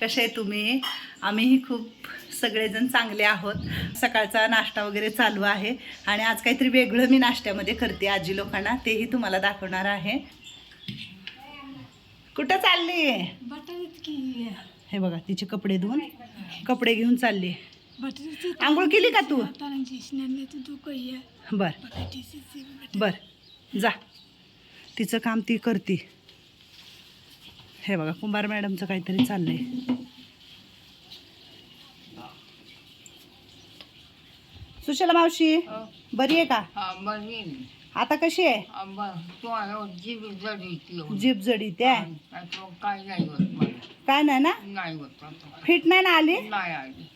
कसे आहे तुम्ही? आम्हीही खूप सगळेजण चांगले आहोत. सकाळचा नाश्ता वगैरे चालू आहे आणि आज काहीतरी वेगळं मी नाश्त्यामध्ये करते आजी लोकांना. तेही तुम्हाला दाखवणार आहे. कुठं चालली? हे बघा तिचे कपडे धुवून कपडे घेऊन चालली. आंघोळ केली का तू? बर. बर. जा. तिचं काम ती करते. हे बघा कुंभार मॅडमचं काहीतरी चाललंय. सुशला मावशी बरी आहे का? आता कशी आहे? जीप जडी त्या? काय नाही होत मला. काय नाही ना? नाही होत आता. फिट नाही ना आली? नाही आली.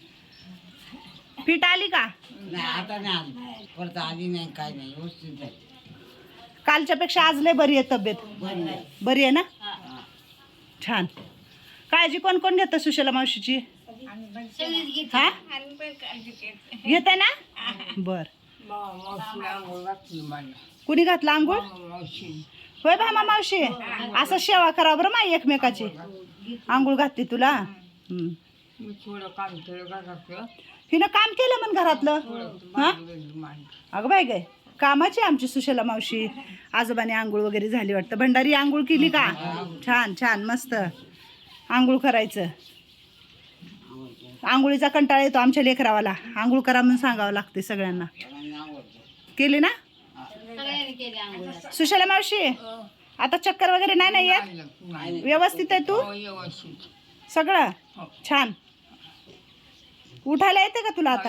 फिट आली का? नाही आता नाही आली. परत आली नाही काय नाही कालच्या पेक्षा आज लय बरी आहे तब्येत. बरी आहे ना? छान. काळजी कोण कोण घेतं सुशला मावशीची? हा? घेते ना? बर. कुणी घातलं आंघोळ? होय भामा मावशी. असं सेवा करा बरं माई एकमेकाची. आंघोळ घातली तुला? काम केलं हिनं काम केलं म्हण घरातलं? हा? अगं बाय गाय कामाची आमची सुशला मावशी आजोबाने आंघोळ वगैरे झाली वाटतं. भंडारी आंघोळ केली का? छान छान मस्त. आंघोळ करायचं. आंघोळीचा कंटाळा येतो आमच्या लेकरावाला. आंघोळ करा म्हणून सांगावं लागते सगळ्यांना. केली ना? सुशला मावशी आता चक्कर वगैरे नाही ना येत? व्यवस्थित आहे तू? सगळं? छान. उठायला येते का तुला आता?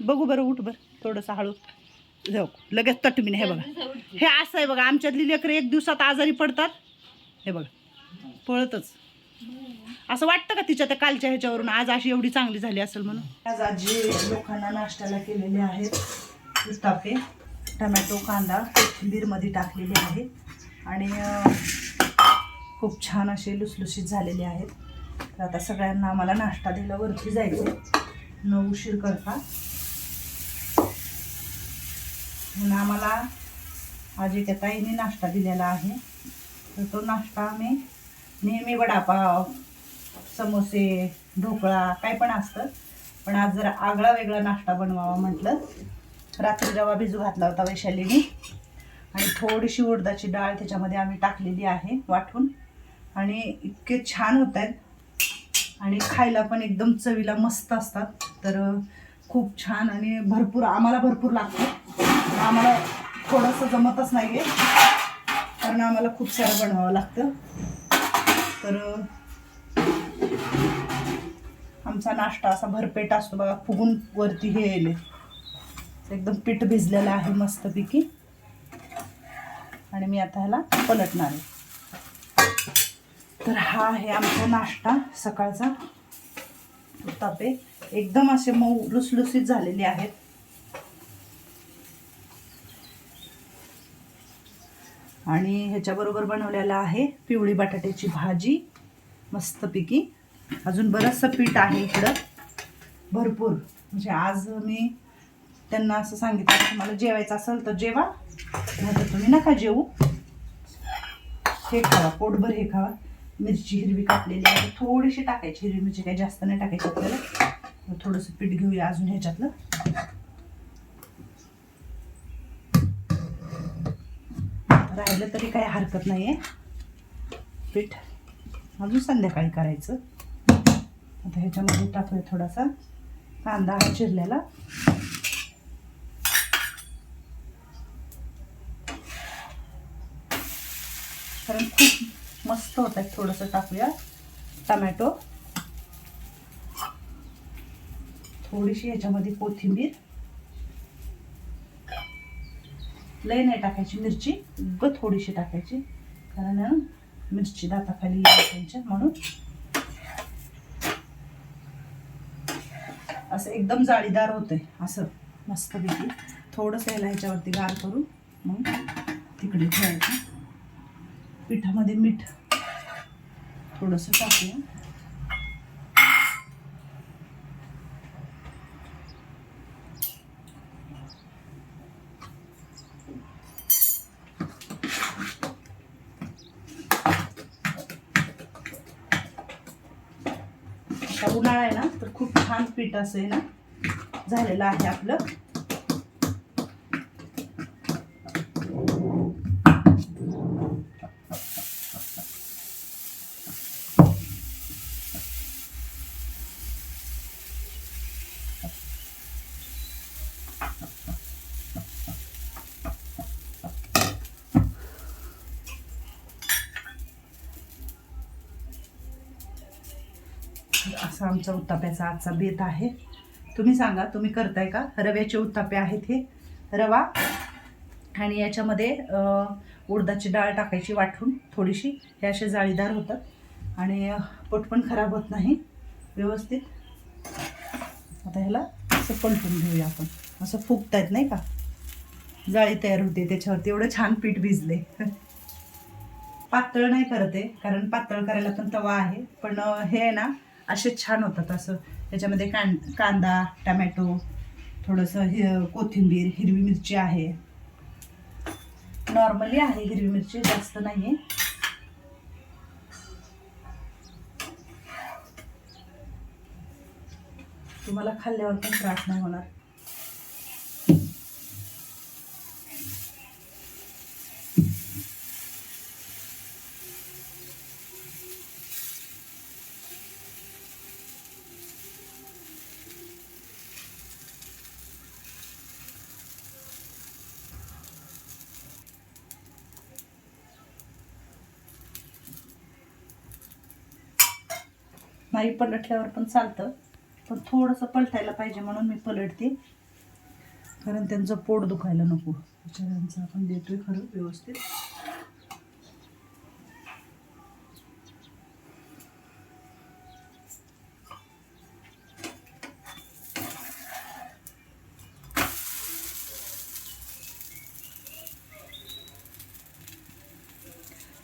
बघू बरं उठ बरं थोडंसं हळू. जाऊ लगेच तटमीन हे बघा. हे असं आहे बघा आमच्यातली लेकरं एक दिवसात आजारी पडतात. हे बघा पळतच. असं वाटतं का तिच्या त्या कालच्या ह्याच्यावरून आज अशी एवढी चांगली झाली असेल म्हणून? आज आजी लोकांना नाश्त्याला केलेले आहेत. उत्तापे टमॅटो कांदा कोथिंबीरमध्ये टाकलेले आहे. आणि खूप छान असे लुसलुशीत झालेले आहेत. तर आता सगळ्यांना आम्हाला नाश्ता दिला वरती जायचं. न उशीर करता. म्हणून आम्हाला आज एका ताईने नाश्ता दिलेला आहे. तर तो नाश्ता आम्ही नेहमी वडापाव समोसे ढोकळा काय पण असतं. पण आज जरा आगळा वेगळा नाश्ता बनवावा म्हटलं. रात्री रवा भिजू घातला होता वैशालीने आणि थोडीशी उडदाची डाळ त्याच्यामध्ये आम्ही टाकलेली आहे वाटून. आणि इतके छान होत आहेत. आणि खायला पण एकदम चवीला मस्त असतात. तर खूप छान आणि भरपूर आम्हाला भरपूर लागतं. आम्हाला थोडंसं जमतच नाही आहे कारण आम्हाला खूप सारं बनवावं लागतं. तर आमचा नाश्ता असा भरपेट असतो बघा फुगून वरती हे येले एकदम पीठ भिजलेलं आहे मस्तपैकी. आणि मी आता ह्याला पलटणार आहे. तर हा आहे आमचा नाश्ता सकाळचा. उत्तापे. एकदम असे मऊ लुसलुसीत झालेले आहेत. आणि ह्याच्याबरोबर बनवलेला आहे पिवळी बटाट्याची भाजी मस्तपैकी अजून बरंचसं पीठ आहे इकडं. भरपूर. म्हणजे आज मी त्यांना असं सांगितलं की मला जेवायचं असेल तर जेवा नाही तर तुम्ही नका जेवू. हे खावा पोटभर हे खावा. मिरची हिरवी कापलेली आहे. थोडीशी टाकायची. हिरवी मिरची काही जास्त नाही टाकायची आपल्याला. थोडंसं पीठ घेऊया अजून ह्याच्यातलं. राहिलं तरी काही हरकत नाही आहे पीठ अजून संध्याकाळी करायचं. आता ह्याच्यामध्ये टाकूया थोडासा कांदा हा चिरलेला. कारण खूप मस्त होत आहे थोडंसं टाकूया. टमॅटो. थोडीशी ह्याच्यामध्ये कोथिंबीर. लय नाही टाकायची मिरची ग थोडीशी टाकायची. कारण मिरची दाताखाली त्यांच्या म्हणून. असं एकदम जाळीदार होतंय असं मस्तपैकी. थोडंसं याला ह्याच्यावरती गार करून मग तिकडे ठेवायचं. पिठामध्ये मीठ थोडंसं टाकूया आता उन्हाळा आहे ना तर खूप छान पीठ असं आहे ना झालेलं आहे आपलं तर असा आमचा उत्ताप्याचा आजचा बेत आहे. तुम्ही सांगा तुम्ही करताय का? रव्याचे उत्तापे आहेत हे. रवा. आणि याच्यामध्ये उडदाची डाळ टाकायची वाटून थोडीशी. हे असे जाळीदार होतात. आणि पोट पण खराब होत नाही. व्यवस्थित. आता ह्याला असं पलटून घेऊया आपण. असं फुगतायत नाही का? जाळी तयार होते त्याच्यावरती. एवढं छान पीठ भिजले. पातळ नाही करत आहे कारण पातळ करायला पण तवा आहे. पण हे आहे ना असे छान होतात. असं त्याच्यामध्ये कां कांदा टमॅटो थोडंसं हि कोथिंबीर हिरवी मिरची आहे. नॉर्मली आहे हिरवी मिरची जास्त नाही आहे तुम्हाला खाल्ल्यावर पण त्रास नाही होणार. नाही पलटल्यावर पण चालतं. पण थोडंसं पलटायला पाहिजे म्हणून मी पलटते. कारण त्यांचं पोट दुखायला नको. विचारांचं आपण देतोय खरं व्यवस्थित.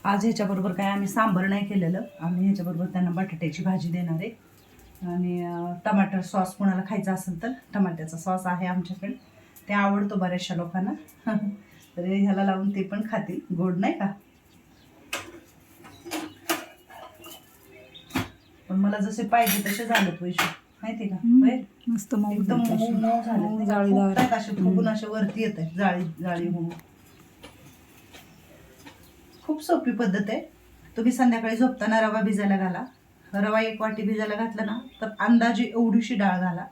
आज ह्याच्याबरोबर काय आम्ही सांबर नाही केलेलं. आम्ही ह्याच्याबरोबर त्यांना बटाट्याची भाजी देणार आहे. आणि टमाटर सॉस कोणाला खायचा असेल तर टमाट्याचा सॉस आहे आमच्याकडे. ते आवडतो बऱ्याचशा लोकांना. तर ह्याला लावून ते पण खातील. गोड नाही का? पण मला जसे पाहिजे तसे झालेत वैशू माहिती का? मस्त एकदम मऊ झाले. जाळीदार. असे फुगून असे वरती येत आहे जाळी जाळी होऊन. खूप सोपी पद्धत आहे. तुम्ही संध्याकाळी झोपताना रवा भिजायला घाला. रवा एक वाटी भिजायला घातला ना तर अंदाजे एवढीशी डाळ घाला.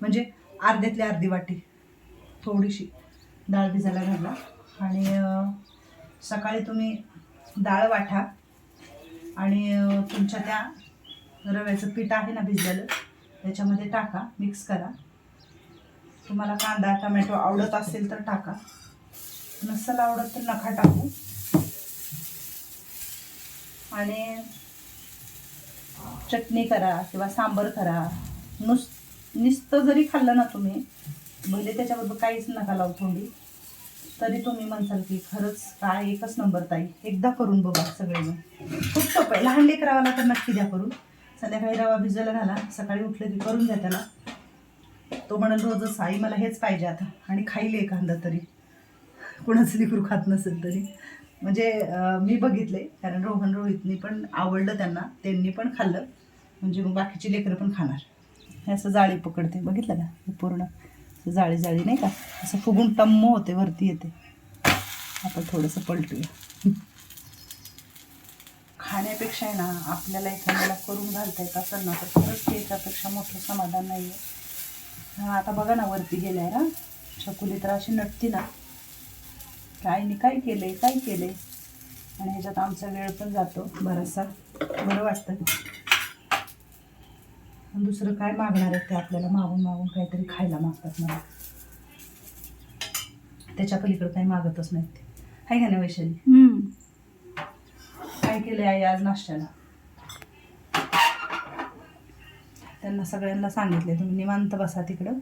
म्हणजे अर्ध्यातली अर्धी वाटी थोडीशी डाळ भिजायला घाला. आणि सकाळी तुम्ही डाळ वाटा. आणि तुमच्या त्या रव्याचं पीठ आहे ना भिजलेलं त्याच्यामध्ये टाका मिक्स करा. तुम्हाला कांदा टमॅटो आवडत असेल तर टाका. नसेल आवडत तर नका टाकू. आणि चटणी करा किंवा सांबर करा. नुस नुसतं जरी खाल्लं ना तुम्ही भले त्याच्याबरोबर काहीच नका लावू थोडी तरी तुम्ही म्हणसाल की खरंच काय एकच नंबर ताई एकदा करून बघा सगळेजण. खूप सोपं आहे. लहान लेकरावाला तर नक्की द्या करून. संध्याकाळी रवा भिजायला घाला सकाळी उठलं की करून द्या त्याला. तो म्हणाल रोजच आई मला हेच पाहिजे आता. आणि खाईल एखादा तरी. कुणाचं लेकरू खात नसेल तरी. म्हणजे मी बघितले कारण रोहन रोहितनी पण आवडलं त्यांना त्यांनी पण खाल्लं. म्हणजे मग बाकीची लेकरं पण खाणार. हे असं जाळी पकडते. बघितलं का? हे पूर्ण असं जाळी जाळी नाही का? असं फुगून टम्म होते वरती येते. आपण थोडंसं पलटूया. खाण्यापेक्षा आहे ना आपल्याला एखाद्याला करून घालता येत असेल ना तर खरंच ते एकापेक्षा मोठं समाधान नाही आहे आता बघा ना वरती गेलाय ना. छकुली तर अशी नटती ना. आईने काय केलंय काय केलंय आणि ह्याच्यात आमचा वेळ पण जातो बराचसा. बरं वाटतं. दुसरं काय मागणार आहेत ते आपल्याला? मागून मागून काहीतरी खायला मागतात मला. त्याच्या पलीकडे काही मागतच नाहीत ते. आहे का नाही वैशाली? काय केले आई आज नाश्त्याला? त्यांना सगळ्यांना सांगितले तुम्ही निवांत बसा तिकडं.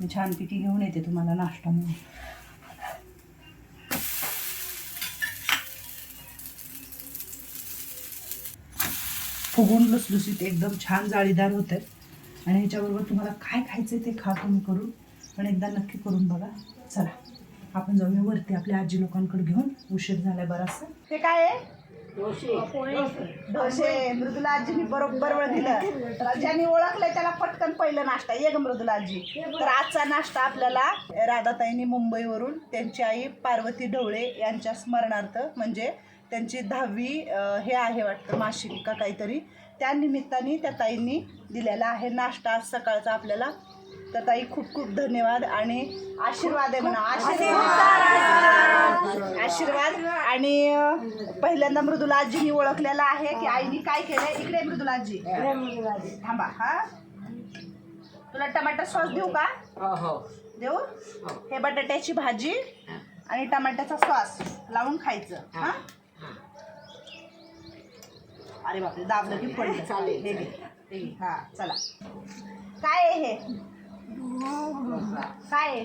मी छानपैकी घेऊन येते तुम्हाला नाश्ता म्हणून. फुगून लुसलुसीत एकदम छान जाळीदार होते. आणि ह्याच्याबरोबर तुम्हाला काय खायचं ते खा तुम्ही करून. पण एकदा नक्की करून बघा. चला आपण जाऊया वरती आपल्या आजी लोकांकडे घेऊन. उशीर झालाय बराचसा. हे काय आहे? ढोसे मृदुला आजीनी बरोबर वेळ दिलं. तर ज्यांनी ओळखलंय त्याला पटकन पहिलं नाश्ता. ये ग मृदुला आजी. तर आजचा नाश्ता आपल्याला राधाताईंनी मुंबईवरून त्यांची आई पार्वती ढवळे यांच्या स्मरणार्थ म्हणजे त्यांची दहावी हे आहे वाटतं मासिक का काहीतरी. त्या निमित्ताने त्या ताईंनी दिलेला आहे नाश्ता आज सकाळचा आपल्याला. तर ताई खूप खूप धन्यवाद आणि आशीर्वाद आहे म्हणा. आशीर्वाद. आशीर्वाद. आणि पहिल्यांदा मृदुला आजीनी ओळखलेला आहे की आईनी काय केलंय? इकडे मृदुला आजी. थांबा हा. तुला टमाटर सॉस देऊ का? हो देऊ? हे. बटाट्याची भाजी आणि टमाट्याचा सॉस लावून खायचं हा. अरे बापरे दाबलं की पडलं. चालेल, हे घे हे घे. हा चला. काय आहे हे? काय आहे?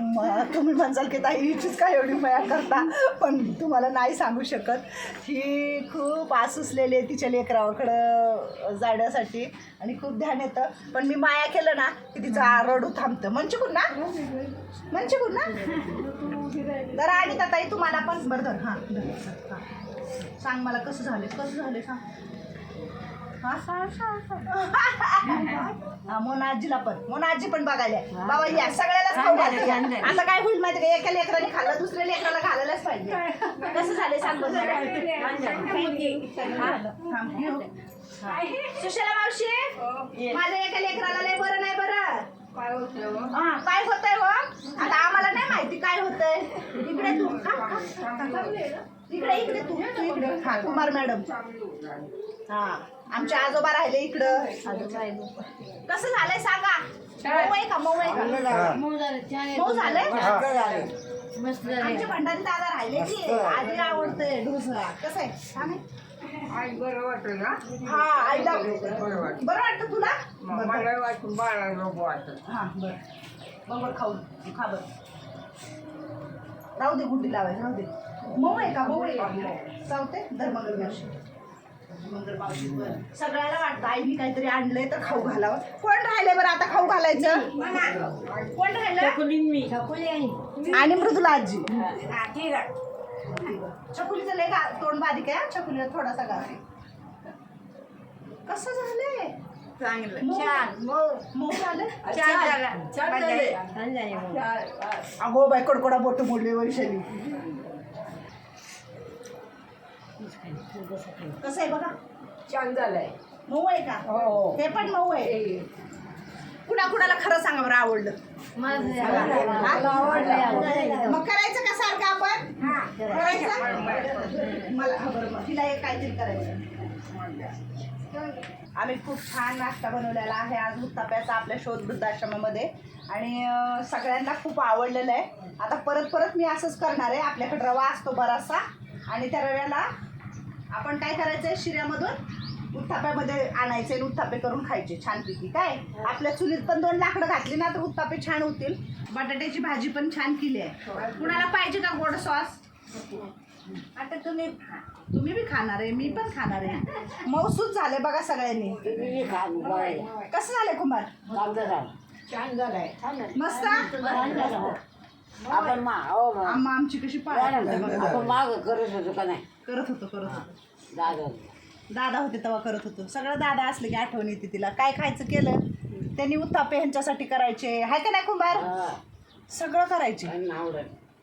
मग तुम्ही म्हणसाल की ताई हिचीच काय एवढी मया करता पण तुम्हाला नाही सांगू शकत. ही खूप आसुसलेली आहे तिच्या लेकराकडं जाण्यासाठी आणि खूप ध्यान येतं. पण मी माया केलं ना की तिचं रडू थांबतं. म्हणजे कोण ना म्हणजे कोण ना तर आणि ताई तुम्हाला पण. बरं धर, हां. सांग मला कसं झालं कसं झालं सांग. हा मोना आजीला पण. मोना आजी पण बघायला. बाबा या. सगळ्यालाच खाऊ घालते. आता काय होईल माहिती का? एका लेकराने खाल्लं दुसऱ्या लेकराला घालायलाच पाहिजे. कसं झालं सांग बरं. हा, थांब, घेऊ. हा. सुशला मावशी माझ्या एका लेकराला लय बरं नाही बरं. हा? काय होतंय हो? आता आम्हाला नाही माहिती काय होतंय. इकडे तू खा, खा. इकडे इकडे तू तू इकडे. हा कुमार मॅडम. हा आमचे आजोबा राहिले इकडं. कसं झालंय सांगा? मऊ आहे का मऊ आहे का? मऊ झालंय? आमचे भंडारी दादा राहिले की आधी आवडतंय डोसा. कसं आहे? बरं वाटतं ना? हा आईला बरं वाटतं तुला. मला वाटतं बाळा नको वाटतं हा बरं. बरोबर खाऊ खा बरं. राहू दे गुड्डी लावायची राहू दे. मऊ आहे का? मऊ आहे. का चावते धर मंगल मावशी. मंगल मावशी बरं. सगळ्याला वाटतं आईने काहीतरी आणलंय तर खाऊ घालावं. कोण राहिले बरं आता खाऊ घालायचं? कोण राहिलं? आणि मृदुला आजी. चकुलीचं लय गा तोंड बारीक आहे हा. चकुलीला थोडासा गा कसं झालंय? चांगलं. छान. मऊ झालं? छान अगो बाय कडकडा बोट मोडले वैशाली. कसं आहे बघा? छान झालंय. मऊ आहे का? हो. हे पण मऊ आहे. कुणा कुणाला खरं सांगा बरं आवडलं. मग करायचं का सारखं आपण? करायचं? मला बरं मग तिला एक काहीतरी करायचं. आम्ही खूप छान नाश्ता बनवलेला आहे आज उत्ताप्याचा आपल्या शोध वृद्धाश्रमामध्ये आणि सगळ्यांना खूप आवडलेलं आहे. आता परत परत मी असंच करणार आहे. आपल्याकडे रवा असतो बराचसा. आणि त्या रव्याला आपण काय करायचं आहे? शिऱ्यामधून उत्ताप्यामध्ये आणायचे आणि उत्तापे करून खायचे. छानपैकी काय? आपल्या चुलीत पण दोन लाकडं घातली ना तर उत्तापे छान होतील. बटाट्याची भाजी पण छान केली आहे. कुणाला पाहिजे का गोड सॉस? आता तुम्ही तुम्ही बी खाणार आहे मी पण खाणार आहे. मौसूद झाले बघा सगळ्यांनी. कसं झालंय कुमार छान झालंय. मस्त? आपण मा हो मा आम्हा आमची कशी पाळत आपण माग करत होतो का नाही? करत होतो करत होतो. दादा दादा होते तेव्हा करत होतो. सगळं दादा असले की आठवण येते तिला. काय खायचं केलं? त्यांनी उत्तापे ह्यांच्यासाठी करायचे. हाय का नाही कुंभार? हा. सगळं करायचे. आवडत.